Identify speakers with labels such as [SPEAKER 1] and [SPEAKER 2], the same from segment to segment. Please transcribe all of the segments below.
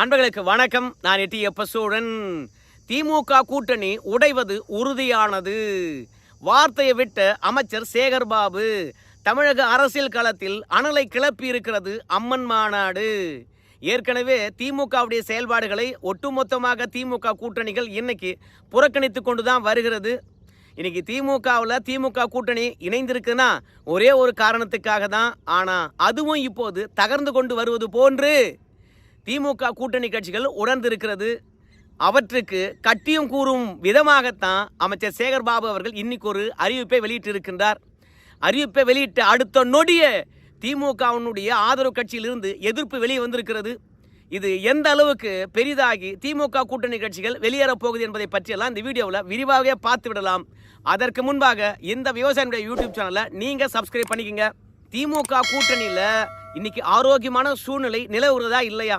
[SPEAKER 1] நண்பர்களுக்கு வணக்கம். நான் எட்டி எப்பசூடன். திமுக கூட்டணி உடைவது உறுதியானது. வார்த்தையை விட்ட அமைச்சர் சேகர் பாபு தமிழக அரசியல் களத்தில் அனலை கிளப்பி இருக்கிறது அம்மன் மாநாடு. ஏற்கனவே திமுகவுடைய செயல்பாடுகளை ஒட்டுமொத்தமாக திமுக கூட்டணிகள் இன்னைக்கு புறக்கணித்து கொண்டு தான் வருகிறது. இன்னைக்கு திமுகவில் திமுக கூட்டணி இணைந்திருக்குன்னா ஒரே ஒரு காரணத்துக்காக தான். ஆனால் அதுவும் இப்போது தகர்ந்து கொண்டு வருவது போன்று. திமுக கூட்டணி கட்சிகள் உணர்ந்திருக்கிறது. அவற்றுக்கு கட்டியும் கூறும் விதமாகத்தான் அமைச்சர் சேகர் பாபு அவர்கள் இன்னைக்கு ஒரு அறிவிப்பை வெளியிட்டிருக்கின்றார். அறிவிப்பை வெளியிட்ட அடுத்த நொடிய திமுகவினுடைய ஆதரவு கட்சியிலிருந்து எதிர்ப்பு வெளியே வந்திருக்கிறது. இது எந்த அளவுக்கு பெரிதாகி திமுக கூட்டணி கட்சிகள் வெளியேறப் போகுது என்பதை பற்றியெல்லாம் இந்த வீடியோவில் விரிவாகவே பார்த்து விடலாம். அதற்கு முன்பாக இந்த விவசாயினுடைய யூடியூப் சேனலை நீங்கள் சப்ஸ்கிரைப் பண்ணிக்கங்க. திமுக கூட்டணியில் இன்னைக்கு ஆரோக்கியமான சூழ்நிலை நிலவுறதா இல்லையா?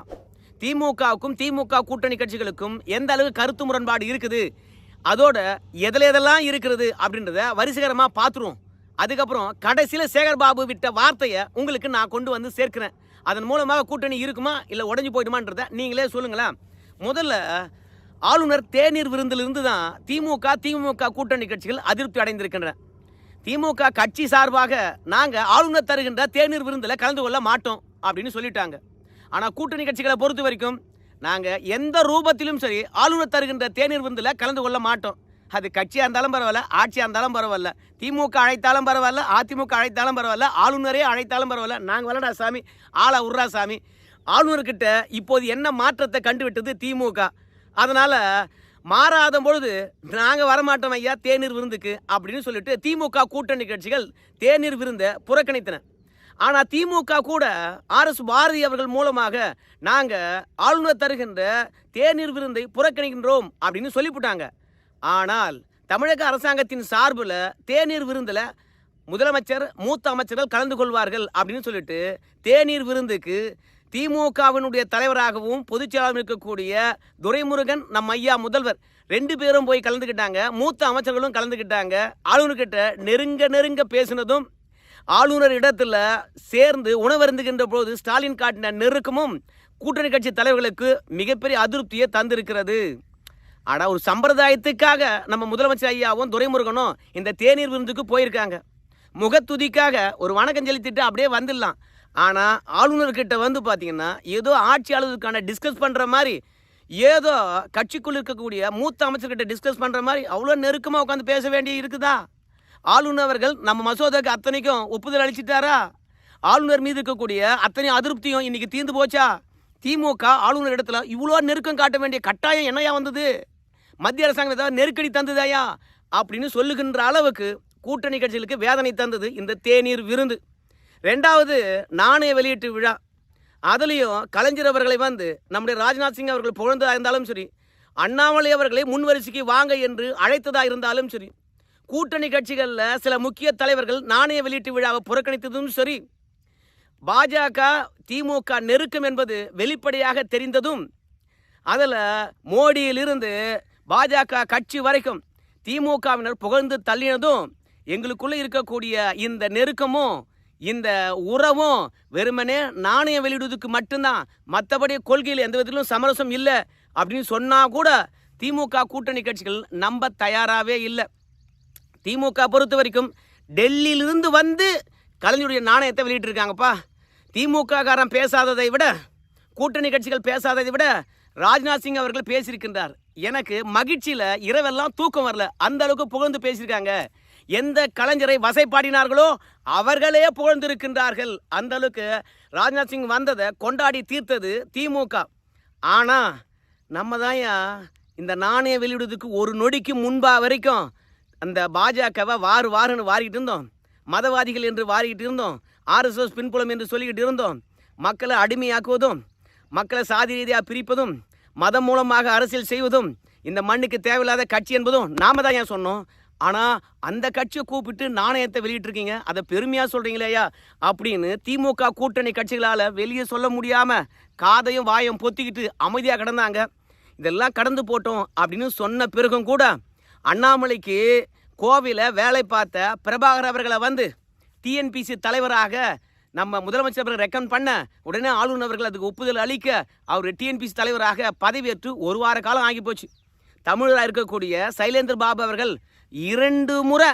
[SPEAKER 1] திமுகவுக்கும் திமுக கூட்டணி கட்சிகளுக்கும் எந்த அளவு கருத்து முரண்பாடு இருக்குது? அதோட எதில் எதெல்லாம் இருக்கிறது அப்படின்றத வரிசைகரமாக பார்த்துருவோம் அதுக்கப்புறம் கடைசியில் சேகர் பாபு விட்ட வார்த்தையை உங்களுக்கு நான் கொண்டு வந்து சேர்க்கிறேன். அதன் மூலமாக கூட்டணி இருக்குமா? இல்லை உடஞ்சி போயிடுமான்றத நீங்களே சொல்லுங்களேன் முதல்ல ஆளுநர் தேநீர் விருந்திலிருந்து தான் திமுக திமுக கூட்டணி கட்சிகள் அதிருப்தி அடைந்திருக்கின்றன. திமுக கட்சி சார்பாக நாங்கள் ஆளுநர் தருகின்ற தேநீர் விருந்தில் கலந்து கொள்ள மாட்டோம் அப்படின்னு சொல்லிட்டாங்க. ஆனால் கூட்டணி கட்சிகளை பொறுத்த வரைக்கும் நாங்கள் எந்த ரூபத்திலும் சரி ஆளுநர் தருகின்ற தேநீர் விருந்தில் கலந்து கொள்ள மாட்டோம். அது கட்சியாக இருந்தாலும் பரவாயில்ல ஆட்சியாக இருந்தாலும் பரவாயில்ல திமுக அழைத்தாலும் பரவாயில்ல அதிமுக அழைத்தாலும் பரவாயில்ல ஆளுநரே அழைத்தாலும் பரவாயில்ல. நாங்கள் வரடா சாமி ஆளா உர்றா சாமி. ஆளுநர்கிட்ட இப்போது என்ன மாற்றத்தை கண்டுவிட்டது திமுக? அதனால் மாறாத பொழுது நாங்கள் வரமாட்டோம் ஐயா தேநீர் விருந்துக்கு அப்படின்னு சொல்லிட்டு திமுக கூட்டணி கட்சிகள் தேநீர் விருந்தை புறக்கணித்தன. ஆனால் திமுக கூட ஆர்எஸ் பாரதி அவர்கள் மூலமாக நாங்கள் ஆளுநர் தருகின்ற தேநீர் விருந்தை புறக்கணிக்கின்றோம் அப்படின்னு சொல்லிவிட்டாங்க ஆனால் தமிழக அரசாங்கத்தின் சார்பில் தேநீர் விருந்தில் முதலமைச்சர் மூத்த அமைச்சர்கள் கலந்து கொள்வார்கள் அப்படின்னு சொல்லிட்டு தேநீர் விருந்துக்கு திமுகவினுடைய தலைவராகவும் பொதுச் செயலாளரும் இருக்கக்கூடிய துரைமுருகன் நம் ஐயா முதல்வர். ரெண்டு பேரும் போய் கலந்துக்கிட்டாங்க. மூத்த அமைச்சர்களும் கலந்துக்கிட்டாங்க. ஆளுநர்கிட்ட நெருங்க நெருங்க பேசினதும் ஆளுநர் இடத்துல சேர்ந்து உணவருந்துகின்ற போது ஸ்டாலின் காட்டின நெருக்கமும் கூட்டணி கட்சி தலைவர்களுக்கு மிகப்பெரிய அதிருப்தியை தந்திருக்கிறது. ஆனால் ஒரு சம்பிரதாயத்துக்காக நம்ம முதலமைச்சர் ஐயாவும் துரைமுருகனும் இந்த தேநீர் விருந்துக்கு போயிருக்காங்க. முகத்துதிக்காக ஒரு வணக்கம் செலுத்திட்டு அப்படியே வந்துடலாம். ஆனால் ஆளுநர்கிட்ட வந்து பார்த்தீங்கன்னா ஏதோ ஆட்சியாளருக்கான டிஸ்கஸ் பண்ணுற மாதிரி ஏதோ கட்சிக்குள் இருக்கக்கூடிய மூத்த அமைச்சர்கிட்ட டிஸ்கஸ் பண்ணுற மாதிரி அவ்வளோ நெருக்கமாக உட்காந்து பேச வேண்டிய இருக்குதா? ஆளுநர் அவர்கள் நம்ம மசோதாக்கு அத்தனைக்கும் ஒப்புதல் அளிச்சிட்டாரா? ஆளுநர் மீது இருக்கக்கூடிய அத்தனை அதிருப்தியும் இன்றைக்கி தீர்ந்து போச்சா? திமுக ஆளுநர் இடத்துல இவ்வளோ நெருக்கம் காட்ட வேண்டிய கட்டாயம் என்னையா வந்தது? மத்திய அரசாங்கம் ஏதாவது நெருக்கடி தந்ததாயா? அப்படின்னு சொல்லுகின்ற அளவுக்கு கூட்டணி கட்சிகளுக்கு வேதனை தந்தது இந்த தேநீர் விருந்து. ரெண்டாவது நாணய வெளியீட்டு விழா. அதுலேயும் கலைஞர் அவர்களை வந்து நம்முடைய ராஜ்நாத் சிங் அவர்கள் புகழ்ந்ததாக இருந்தாலும் சரி அண்ணாமலை அவர்களை முன்வரிசைக்கு வாங்க என்று அழைத்ததாக இருந்தாலும் சரி கூட்டணி கட்சிகளில் சில முக்கிய தலைவர்கள் நாணய வெளியீட்டு விழாவை புறக்கணித்ததும் சரி பாஜக திமுக நெருக்கம் என்பது வெளிப்படையாக தெரிந்ததும் அதில் மோடியிலிருந்து பாஜக கட்சி வரைக்கும் திமுகவினர் புகழ்ந்து தள்ளினதும் எங்களுக்குள்ளே இருக்கக்கூடிய இந்த நெருக்கமும் இந்த உறவும் வெறுமனே நாணயம் வெளியிடுவதற்கு மட்டும்தான். மற்றபடி கொள்கையில் எந்த விதத்திலும் சமரசம் இல்லை. அப்படின்னு சொன்னால் கூட திமுக கூட்டணி கட்சிகள் நம்ப தயாராகவே இல்லை. திமுக பொறுத்த வரைக்கும் டெல்லியிலிருந்து வந்து கலைஞருடைய நாணயத்தை வெளியிட்டிருக்காங்கப்பா. திமுககாரன் பேசாததை விட கூட்டணி கட்சிகள் பேசாததை விட ராஜ்நாத் சிங் அவர்கள் பேசியிருக்கின்றார். எனக்கு மகிழ்ச்சியில் இரவெல்லாம் தூக்கம் வரல. அந்த அளவுக்கு புகழ்ந்து பேசியிருக்காங்க. எந்த கலைஞரை வசைப்பாடினார்களோ அவர்களே புகழ்ந்திருக்கின்றார்கள். அந்த அளவுக்கு ராஜ்நாத் சிங் வந்ததை கொண்டாடி தீர்த்தது திமுக. ஆனால் நம்ம தான் இந்த நாணய வெளியிடுவதுக்கு ஒரு நொடிக்கு முன்பா வரைக்கும் அந்த பாஜகவை வாரு வாருன்னு வாரிக்கிட்டு இருந்தோம். மதவாதிகள் என்று வாரிக்கிட்டு இருந்தோம். ஆர்எஸ்எஸ் பின்புலம் என்று சொல்லிக்கிட்டு இருந்தோம். மக்களை அடிமையாக்குவதும் மக்களை சாதி ரீதியாக பிரிப்பதும் மதம் மூலமாக அரசியல் செய்வதும் இந்த மண்ணுக்கு தேவையில்லாத கட்சி என்பதும் நாம தான் ஏன் சொன்னோம். ஆனால் அந்த கட்சியை கூப்பிட்டு நாணயத்தை வெளியிட்டிருக்கீங்க. அதை பெருமையாக சொல்கிறீங்களேயா அப்படின்னு திமுக கூட்டணி கட்சிகளால் வெளியே சொல்ல முடியாமல் காதையும் வாயும் பொத்திக்கிட்டு அமைதியாக கிடந்தாங்க. இதெல்லாம் கடந்து போட்டோம் அப்படின்னு சொன்ன பிறகும் கூட அண்ணாமலைக்கு கோவில வேலை பார்த்த பிரபாகர் அவர்களை வந்து டிஎன்பிசி தலைவராக நம்ம முதலமைச்சர் அவர்கள் ரெக்கமெண்ட் பண்ண உடனே ஆளுநர் அவர்கள் அதுக்கு ஒப்புதல் அளிக்க அவர் டிஎன்பிசி தலைவராக பதவியேற்று ஒரு வார காலம் ஆகி போச்சு தமிழராக இருக்கக்கூடிய சைலேந்திர பாபு அவர்கள் இரண்டு முறை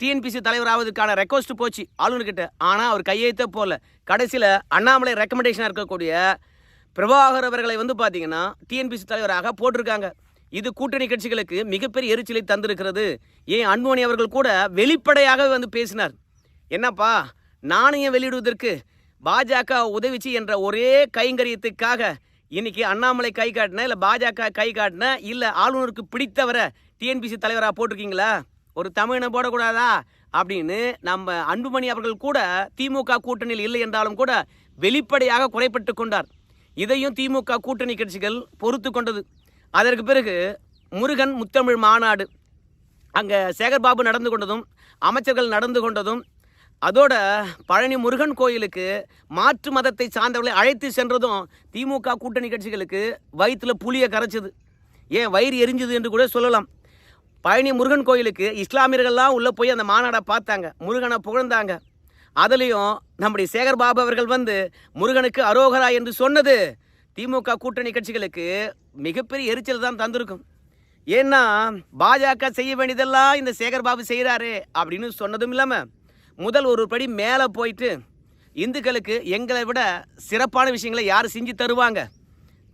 [SPEAKER 1] டிஎன்பிசி தலைவராவதுக்கான ரெக்வஸ்ட் போச்சு ஆளுநர்கிட்ட. ஆனால் அவர் கையெழுத்தே போகல கடைசியில் அண்ணாமலை ரெக்கமெண்டேஷனாக இருக்கக்கூடிய பிரபாகர் அவர்களை வந்து பார்த்தீங்கன்னா டிஎன்பிசி தலைவராக போட்டிருக்காங்க. இது கூட்டணி கட்சிகளுக்கு மிகப்பெரிய எரிச்சலை தந்திருக்கிறது. ஏன் அன்புமணி அவர்கள் கூட வெளிப்படையாக வந்து பேசினார். என்னப்பா நாணயம் வெளியிடுவதற்கு? பாஜக உதவிச்சு என்ற ஒரே கைங்கரியத்துக்காக இன்னைக்கு அண்ணாமலை கை காட்டின இல்லை பாஜக கை காட்டின இல்லை ஆளுநருக்கு பிடித்தவரை டிஎன்பிசி தலைவராக போட்டிருக்கீங்களா? ஒரு தமிழனை போடக்கூடாதா? அப்படின்னு நம்ம அன்புமணி அவர்கள் கூட திமுக கூட்டணியில் இல்லை என்றாலும் கூட வெளிப்படையாக குறைப்பட்டு கொண்டார். இதையும் திமுக கூட்டணி கட்சிகள் பொறுத்து கொண்டது. அதற்கு பிறகு முருகன் முத்தமிழ் மாநாடு. அங்கே சேகர்பாபு நடந்து கொண்டதும் அமைச்சர்கள் நடந்து கொண்டதும் அதோட பழனி முருகன் கோயிலுக்கு மாற்று மதத்தை சார்ந்தவர்களை அழைத்து சென்றதும் திமுக கூட்டணி கட்சிகளுக்கு வயிற்றில் புளியை கரைச்சது. ஏன் வயிறு எரிஞ்சது என்று கூட சொல்லலாம். பழனி முருகன் கோயிலுக்கு இஸ்லாமியர்கள்லாம் உள்ளே போய் அந்த மாநாடை பார்த்தாங்க. முருகனை புகழ்ந்தாங்க. அதுலேயும் நம்முடைய சேகர் பாபு அவர்கள் வந்து முருகனுக்கு அரோகரா என்று சொன்னது திமுக கூட்டணி கட்சிகளுக்கு மிகப்பெரிய எரிச்சல் தான் தந்திருக்கும். ஏன்னா பாஜக செய்ய வேண்டியதெல்லாம் இந்த சேகர் பாபு செய்கிறாரு அப்படின்னு சொன்னதும் இல்லாமல் முதல் ஒரு படி மேலே போயிட்டு இந்துக்களுக்கு எங்களை விட சிறப்பான விஷயங்களை யார் செஞ்சு தருவாங்க?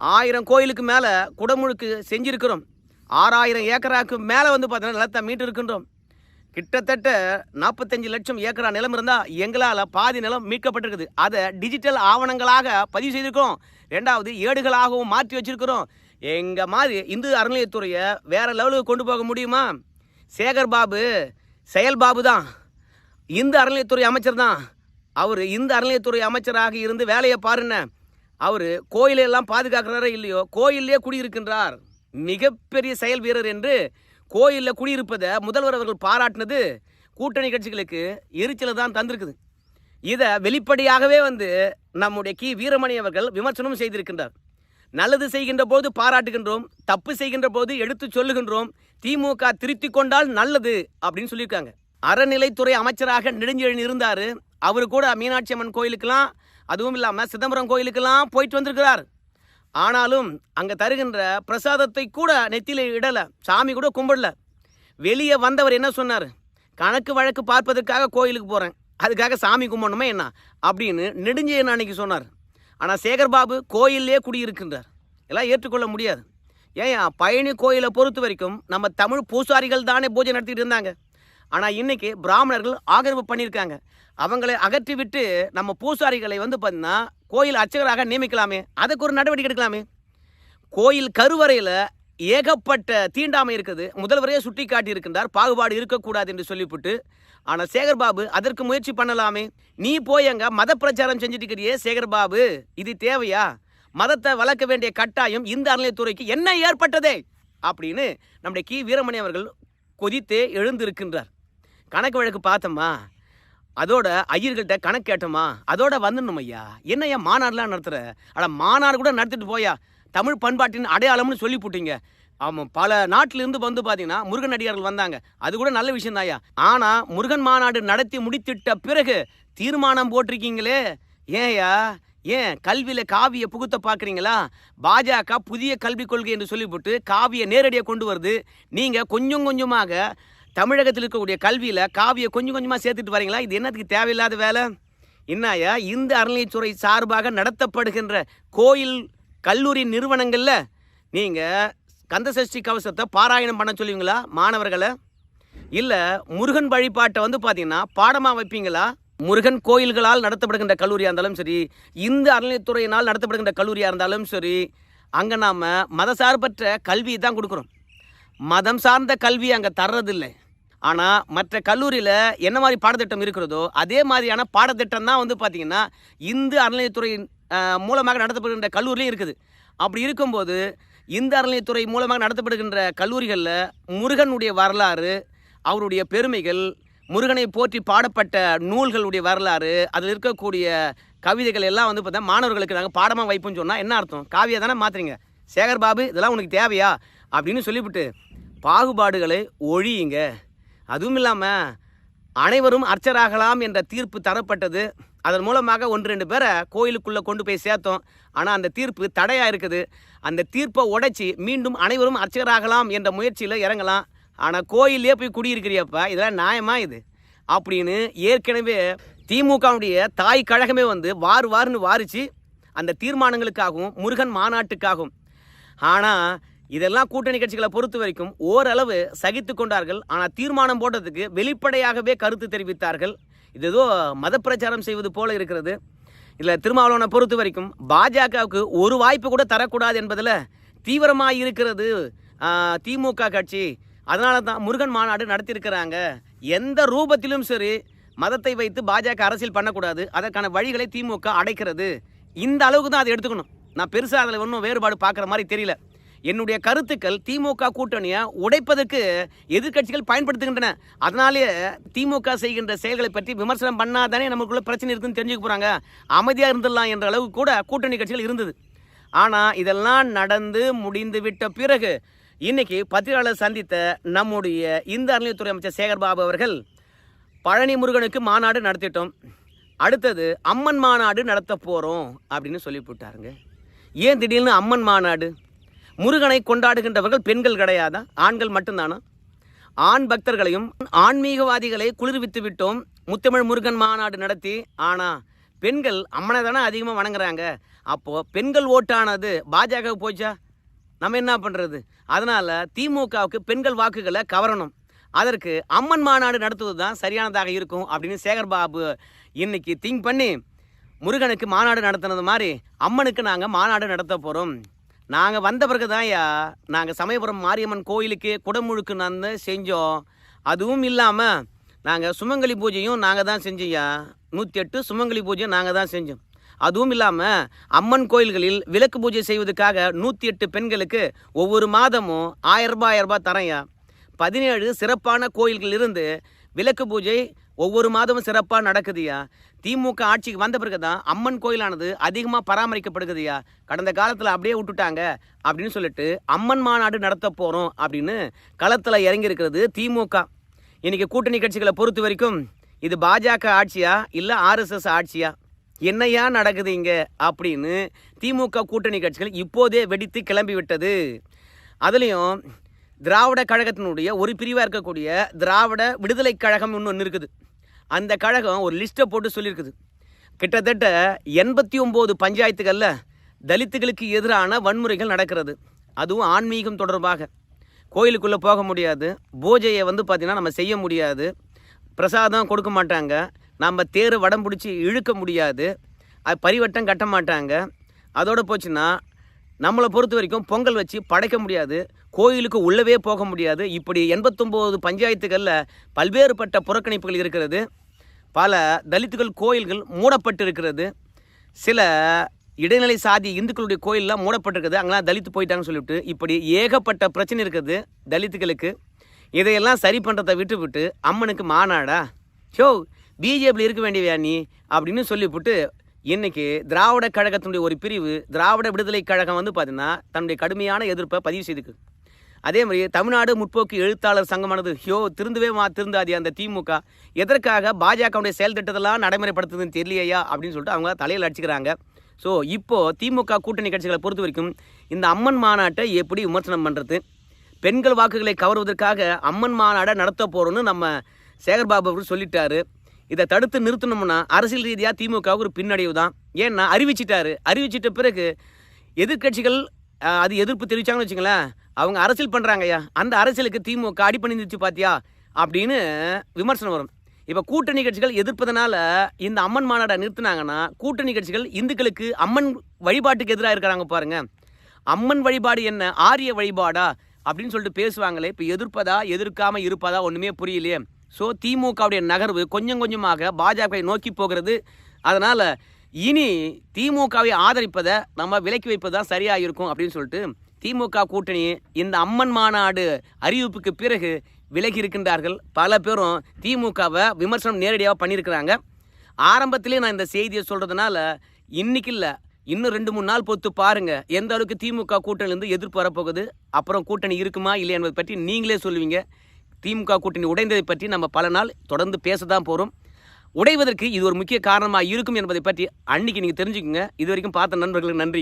[SPEAKER 1] ஆயிரம் கோயிலுக்கு மேலே குடமுழுக்கு செஞ்சுருக்கிறோம். ஆறாயிரம் ஏக்கராக்கு மேலே வந்து பார்த்தீங்கன்னா நிலத்தை மீட்டு இருக்கின்றோம் கிட்டத்தட்ட நாற்பத்தஞ்சு லட்சம் ஏக்கரா நிலம் இருந்தால் எங்களால் பாதி நிலம் மீட்கப்பட்டிருக்குது. அதை டிஜிட்டல் ஆவணங்களாக பதிவு செய்திருக்கிறோம். ரெண்டாவது ஏடுகளாகவும் மாற்றி வச்சிருக்கிறோம். எங்கள் மாதிரி இந்து அறநிலையத்துறையை வேறு லெவலுக்கு கொண்டு போக முடியுமா? சேகர் பாபு செயல்பாபு தான். இந்து அறநிலையத்துறை அமைச்சர் தான். அவர் இந்து அறநிலையத்துறை அமைச்சராக இருந்து வேலையை பாருன்னு. அவர் கோயிலெல்லாம் பாதுகாக்கிறாரோ இல்லையோ? கோயிலே குடியிருக்கின்றார். மிகப்பெரிய செயல் வீரர் என்று கோயிலில் குடியிருப்பதை முதல்வர் அவர்கள் பாராட்டினது கூட்டணி கட்சிகளுக்கு எரிச்சலை தான் தந்திருக்குது. இதை வெளிப்படையாகவே வந்து நம்முடைய கி. வீரமணி அவர்கள் விமர்சனம் செய்திருக்கின்றார். நல்லது செய்கின்ற போது பாராட்டுகின்றோம் தப்பு செய்கின்ற போது எடுத்து சொல்லுகின்றோம் திமுக திருத்தி கொண்டால் நல்லது அப்படின்னு சொல்லியிருக்காங்க. அறநிலைத்துறை அமைச்சராக நெடுஞ்செழின் இருந்தார். அவர் கூட மீனாட்சி அம்மன் கோயிலுக்கெல்லாம் அதுவும் இல்லாமல் சிதம்பரம் கோயிலுக்கெல்லாம் போயிட்டு வந்திருக்கிறார். ஆனாலும் அங்கே தருகின்ற பிரசாதத்தை கூட நெத்தியில் இடலை சாமி கூட கும்பிடல. வெளியே வந்தவர் என்ன சொன்னார்? கணக்கு வழக்கு பார்ப்பதற்காக கோயிலுக்கு போகிறேன் அதுக்காக சாமி கும்பிடணுமா என்ன? அப்படின்னு நெடுஞ்செழியன் அன்னைக்கு சொன்னார். ஆனால் சேகர்பாபு கோயிலே குடியிருக்கின்றார். எல்லாம் ஏற்றுக்கொள்ள முடியாது. ஏன்? பழனி கோயிலை பொறுத்த வரைக்கும் நம்ம தமிழ் பூசாரிகள் தானே பூஜை நடத்திட்டு இருந்தாங்க. ஆனால் இன்றைக்கி பிராமணர்கள் ஆதரவு பண்ணியிருக்காங்க. அவங்களை அகற்றி விட்டு நம்ம பூசாரிகளை வந்து பார்த்திங்கன்னா கோயில் அர்ச்சகராக நியமிக்கலாமே? அதுக்கு ஒரு நடவடிக்கை எடுக்கலாமே? கோயில் கருவறையில் ஏகப்பட்ட தீண்டாமை இருக்குது. முதல்வரே சுட்டி காட்டியிருக்கின்றார். பாகுபாடு இருக்கக்கூடாது என்று சொல்லிவிட்டு ஆனால் சேகர்பாபு அதற்கு முயற்சி பண்ணலாமே. நீ போய் அங்கே மத பிரச்சாரம் செஞ்சுட்டு இருக்கிறியே சேகர்பாபு. இது தேவையா? மதத்தை வளர்க்க வேண்டிய கட்டாயம் இந்த அறநிலையத்துறைக்கு என்ன ஏற்பட்டதே? அப்படின்னு நம்முடைய கி. வீரமணி அவர்கள் கொதித்தே எழுந்திருக்கின்றார். கணக்கு வழக்கு பார்த்தோமா அதோட ஐயர்கிட்ட கணக்கு கேட்டோமா? அதோட வந்துடணும் ஐயா. என்னய்யா மாநாடுலாம் நடத்துகிற அட மாநாடு கூட நடத்திட்டு போயா. தமிழ் பண்பாட்டின் அடையாளம்னு சொல்லி போட்டீங்க. ஆமாம் பல நாட்டிலிருந்து வந்து பார்த்தீங்கன்னா முருகன் அடியார்கள் வந்தாங்க. அது கூட நல்ல விஷயம் தான்யா ஆனால் முருகன் மாநாடு நடத்தி முடித்திட்ட பிறகு தீர்மானம் போட்டிருக்கீங்களே. ஏயா ஏன் கல்வியில் காவியை புகுத்த பார்க்குறீங்களா பாஜக புதிய கல்விக் கொள்கை என்று சொல்லிவிட்டு காவியை நேரடியாக கொண்டு வருது. நீங்கள் கொஞ்சம் கொஞ்சமாக தமிழகத்தில் இருக்கக்கூடிய கல்வியில் காவியை கொஞ்சம் கொஞ்சமாக சேர்த்துட்டு வரீங்களா? இது என்னத்துக்கு தேவையில்லாத வேலை? என்னாயா இந்த அறநிலையத்துறை சார்பாக நடத்தப்படுகின்ற கோயில் கல்லூரி நிறுவனங்களில் நீங்கள் கந்தசஷ்டி கவசத்தை பாராயணம் பண்ண சொல்லுவீங்களா மாணவர்களை? இல்லை முருகன் வழிபாட்டை வந்து பார்த்தீங்கன்னா பாடமாக வைப்பீங்களா? முருகன் கோயில்களால் நடத்தப்படுகின்ற கல்லூரியாக இருந்தாலும் சரி இந்த அறநிலையத்துறையினால் நடத்தப்படுகின்ற கல்லூரியாக இருந்தாலும் சரி அங்கே நாம் மதசார்பற்ற கல்வியை தான் கொடுக்குறோம். மதம் சார்ந்த கல்வி அங்கே தர்றதில்லை. ஆனால் மற்ற கல்லூரியில் என்ன மாதிரி பாடத்திட்டம் இருக்கிறதோ அதே மாதிரியான பாடத்திட்டம் தான் வந்து பார்த்திங்கன்னா இந்து அறநிலையத்துறை மூலமாக நடத்தப்படுகின்ற கல்லூரிலையும் இருக்குது. அப்படி இருக்கும்போது இந்து அறநிலையத்துறை மூலமாக நடத்தப்படுகின்ற கல்லூரிகளில் முருகனுடைய வரலாறு அவருடைய பெருமைகள் முருகனை போற்றி பாடப்பட்ட நூல்களுடைய வரலாறு அதில் இருக்கக்கூடிய கவிதைகள் எல்லாம் வந்து பார்த்தா மாணவர்களுக்கு நாங்கள் பாடமாக வைப்போம்னு சொன்னால் என்ன அர்த்தம்? காவியா தானே மாற்றுறீங்க சேகர் பாபு இதெல்லாம் உனக்கு தேவையா? அப்படின்னு சொல்லிவிட்டு பாகுபாடுகளை ஒழியுங்க. அதுவும் இல்லாமல் அனைவரும் அர்ச்சராகலாம் என்ற தீர்ப்பு தரப்பட்டது. அதன் மூலமாக ஒன்று ரெண்டு பேரை கோயிலுக்குள்ளே கொண்டு போய் சேர்த்தோம். ஆனால் அந்த தீர்ப்பு தடையாக இருக்குது. அந்த தீர்ப்பை உடைச்சி மீண்டும் அனைவரும் அர்ச்சகராகலாம் என்ற முயற்சியில் இறங்கலாம். ஆனால் கோயிலே போய் குடியிருக்கிறியப்பா இதெல்லாம் நியாயமா இது? அப்படின்னு ஏற்கனவே திமுகவுடைய தாய் கழகமே வந்து வாறு வாருன்னு வாரிச்சு அந்த தீர்மானங்களுக்காகவும் முருகன் மாநாட்டுக்காகவும். ஆனால் இதெல்லாம் கூட்டணி கட்சிகளை பொறுத்த வரைக்கும் ஓரளவு சகித்து கொண்டார்கள். ஆனால் தீர்மானம் போட்டதுக்கு வெளிப்படையாகவே கருத்து தெரிவித்தார்கள். இது ஏதோ மத பிரச்சாரம் செய்வது போல இருக்கிறது. இதில் திருமாவளவனை பொறுத்த வரைக்கும் பாஜகவுக்கு ஒரு வாய்ப்பு கூட தரக்கூடாது என்பதில் தீவிரமாக இருக்கிறது திமுக கட்சி. அதனால தான் முருகன் மாநாடு நடத்தியிருக்கிறாங்க. எந்த ரூபத்திலும் சரி மதத்தை வைத்து பாஜக அரசியல் பண்ணக்கூடாது. அதற்கான வழிகளை திமுக அடைக்கிறது. இந்த அளவுக்கு தான் அதை எடுத்துக்கணும். நான் பெருசாக அதில் ஒன்றும் வேறுபாடு பார்க்குற மாதிரி தெரியல. என்னுடைய கருத்துக்கள் திமுக கூட்டணியை உடைப்பதற்கு எதிர்க்கட்சிகள் பயன்படுத்துகின்றன. அதனாலே திமுக செய்கின்ற செயல்களை பற்றி விமர்சனம் பண்ணாதானே நமக்குள்ள பிரச்சனை இருக்குன்னு தெரிஞ்சுக்க போகிறாங்க அமைதியாக இருந்துடலாம் என்ற அளவுக்கு கூட கூட்டணி கட்சிகள் இருந்தது. ஆனால் இதெல்லாம் நடந்து முடிந்து விட்ட பிறகு இன்னைக்கு பத்திரிகையாளர் சந்தித்த நம்முடைய இந்த அறநிலையத்துறை அமைச்சர் சேகர்பாபு அவர்கள் பழனி முருகனுக்கு மாநாடு நடத்திட்டோம். அடுத்தது அம்மன் மாநாடு நடத்த போகிறோம் அப்படின்னு சொல்லிவிட்டாருங்க. ஏன் திடீர்னு அம்மன் மாநாடு? முருகனை கொண்டாடுகின்றவர்கள் பெண்கள் கிடையாதா? ஆண்கள் மட்டும்தானா? ஆண் பக்தர்களையும் ஆன்மீகவாதிகளை குளிர்வித்து விட்டோம். முத்தமிழ் முருகன் மாநாடு நடத்தி. ஆனால் பெண்கள் அம்மனை தானே அதிகமாக வணங்குறாங்க. அப்போது பெண்கள் ஓட்டானது பாஜக போச்சா? நம்ம என்ன பண்ணுறது அதனால் திமுகவுக்கு பெண்கள் வாக்குகளை கவரணும். அதற்கு அம்மன் மாநாடு நடத்துவது தான் சரியானதாக இருக்கும் அப்படின்னு சேகர்பாபு இன்னைக்கு திங்க் பண்ணி முருகனுக்கு மாநாடு நடத்துனது மாதிரி அம்மனுக்கு நாங்கள் மாநாடு நடத்த போகிறோம் நாங்கள் வந்த பிறகு தான்யா நாங்கள் சமயபுரம் மாரியம்மன் கோயிலுக்கு குடமுழுக்கு வந்து செஞ்சோம். அதுவும் இல்லாமல் நாங்கள் சுமங்கலி பூஜையும் நாங்கள் தான் செஞ்சோம்யா. நூற்றி எட்டு சுமங்கலி பூஜையும் நாங்கள் தான் செஞ்சோம். அதுவும் இல்லாமல் அம்மன் கோயில்களில் விளக்கு பூஜை செய்வதற்காக நூற்றி எட்டு பெண்களுக்கு ஒவ்வொரு மாதமும் ஆயிரம் ரூபாய் ஆயிரம் ரூபாய் தரேன்யா. பதினேழு சிறப்பான கோயில்கள் இருந்து விளக்கு பூஜை ஒவ்வொரு மாதமும் சிறப்பாக நடக்குதுயா திமுக ஆட்சிக்கு வந்த பிறகு தான் அம்மன் கோயிலானது அதிகமாக பராமரிக்கப்படுகுதுயா கடந்த காலத்தில் அப்படியே விட்டுட்டாங்க அப்படின்னு சொல்லிட்டு அம்மன் மாநாடு நடத்த போகிறோம் அப்படின்னு களத்தில் இறங்கி இருக்கிறது திமுக. இன்றைக்கி கூட்டணி கட்சிகளை பொறுத்த வரைக்கும் இது பாஜக ஆட்சியா இல்லை ஆர்எஸ்எஸ் ஆட்சியா? என்னையா நடக்குது இங்கே அப்படின்னு திமுக கூட்டணி கட்சிகள் இப்போதே வெடித்து கிளம்பி விட்டது. அதுலேயும் திராவிட கழகத்தினுடைய ஒரு பிரிவாக இருக்கக்கூடிய திராவிட விடுதலை கழகம் ஒன்று இருக்குது. அந்த கழகம் ஒரு லிஸ்ட்டை போட்டு சொல்லியிருக்குது. கிட்டத்தட்ட எண்பத்தி ஒம்பது பஞ்சாயத்துகளில் தலித்துகளுக்கு எதிரான வன்முறைகள் நடக்கிறது. அதுவும் ஆன்மீகம் தொடர்பாக. கோயிலுக்குள்ளே போக முடியாது. பூஜையை வந்து பார்த்திங்கன்னா நம்ம செய்ய முடியாது. பிரசாதம் கொடுக்க மாட்டாங்க. நம்ம தேர் வடம் பிடிச்சி இழுக்க முடியாது. அது பரிவட்டம் கட்ட மாட்டாங்க. அதோடு போச்சுன்னா நம்மளை பொறுத்த வரைக்கும் பொங்கல் வச்சு படைக்க முடியாது. கோயிலுக்கு உள்ளவே போக முடியாது. இப்படி எண்பத்தொம்போது பஞ்சாயத்துகளில் பல்வேறுபட்ட புறக்கணிப்புகள் இருக்கிறது. பல தலித்துகள் கோயில்கள் மூடப்பட்டு இருக்கிறது சில இடைநிலை சாதி இந்துக்களுடைய கோயிலெலாம் மூடப்பட்டிருக்குது அங்கெல்லாம் தலித்து போயிட்டாங்கன்னு சொல்லிவிட்டு இப்படி ஏகப்பட்ட பிரச்சனை இருக்குது தலித்துகளுக்கு. இதையெல்லாம் சரி பண்ணுறதை விட்டு விட்டு அம்மனுக்கு மாநாடா? ஷோ பிஜேபியில் இருக்க வேண்டியவையா நீ? அப்படின்னு சொல்லிவிட்டு இன்றைக்கி திராவிட கழகத்தினுடைய ஒரு பிரிவு திராவிட விடுதலை கழகம் வந்து பார்த்திங்கன்னா தன்னுடைய கடுமையான எதிர்ப்பை பதிவு செய்துக்கு அதே மாதிரி தமிழ்நாடு முற்போக்கு எழுத்தாளர் சங்கமானது ஹியோ திருந்தவே மா திருந்தாதி அந்த திமுக எதற்காக பாஜகவுடைய செயல் திட்டத்தெல்லாம் நடைமுறைப்படுத்துதுன்னு தெரியலையா? அப்படின்னு சொல்லிட்டு அவங்க தலையில் அடிச்சுக்கிறாங்க. ஸோ இப்போது திமுக கூட்டணி கட்சிகளை பொறுத்த வரைக்கும் இந்த அம்மன் மாநாட்டை எப்படி விமர்சனம் பண்ணுறது பெண்கள் வாக்குகளை கவர்வதற்காக அம்மன் மாநாடை நடத்த போகிறோன்னு நம்ம சேகர்பாபு அவர் சொல்லிட்டாரு. இதை தடுத்து நிறுத்தணும்னா அரசியல் ரீதியாக திமுகவுக்கு ஒரு பின்னடைவு தான். ஏன்னா அறிவிச்சிட்டாரு. அறிவிச்சிட்ட பிறகு எதிர்க்கட்சிகள் அது எதிர்ப்பு தெரிவிச்சாங்கன்னு வச்சுங்களேன் அவங்க அரசியல் பண்ணுறாங்கய்யா அந்த அரசியலுக்கு திமுக அடிப்பணிந்துச்சு பார்த்தியா அப்படின்னு விமர்சனம் வரும். இப்போ கூட்டணி கட்சிகள் எதிர்ப்பதனால இந்த அம்மன் மாநாடை நிறுத்தினாங்கன்னா கூட்டணி கட்சிகள் இந்துக்களுக்கு அம்மன் வழிபாட்டுக்கு எதிராக இருக்கிறாங்க பாருங்க. அம்மன் வழிபாடு என்ன? ஆரிய வழிபாடா? அப்படின்னு சொல்லிட்டு பேசுவாங்களே. இப்போ எதிர்ப்பதா எதிர்க்காமல் இருப்பதா ஒன்றுமே புரியலையே. ஸோ திமுகவுடைய நகர்வு கொஞ்சம் கொஞ்சமாக பாஜகவை நோக்கி போகிறது. அதனால் இனி திமுகவை ஆதரிப்பதை நம்ம விலக்கி வைப்பது தான் சரியாக இருக்கும் அப்படின்னு சொல்லிட்டு திமுக கூட்டணி இந்த அம்மன் மாநாடு அறிவிப்புக்கு பிறகு விலகி இருக்கின்றார்கள். பல பேரும் திமுகவை விமர்சனம் நேரடியாக பண்ணியிருக்கிறாங்க. ஆரம்பத்திலே நான் இந்த செய்தியை சொல்கிறதுனால இன்னைக்கு இல்லை இன்னும் ரெண்டு மூணு நாள் பொறுத்து பாருங்கள் எந்த அளவுக்கு திமுக கூட்டணியிலேருந்து எதிர்ப்பு வரப்போகுது அப்புறம் கூட்டணி இருக்குமா இல்லை என்பதை பற்றி நீங்களே சொல்லுவீங்க. திமுக கூட்டணி உடைந்ததை பற்றி நம்ம பல நாள் தொடர்ந்து பேச தான் போகிறோம் உடைவதற்கு இது ஒரு முக்கிய காரணமாக இருக்கும் என்பதை பற்றி அன்னைக்கு நீங்கள் தெரிஞ்சுக்கோங்க. இது வரைக்கும் பார்த்த நண்பர்களுக்கு நன்றிங்க.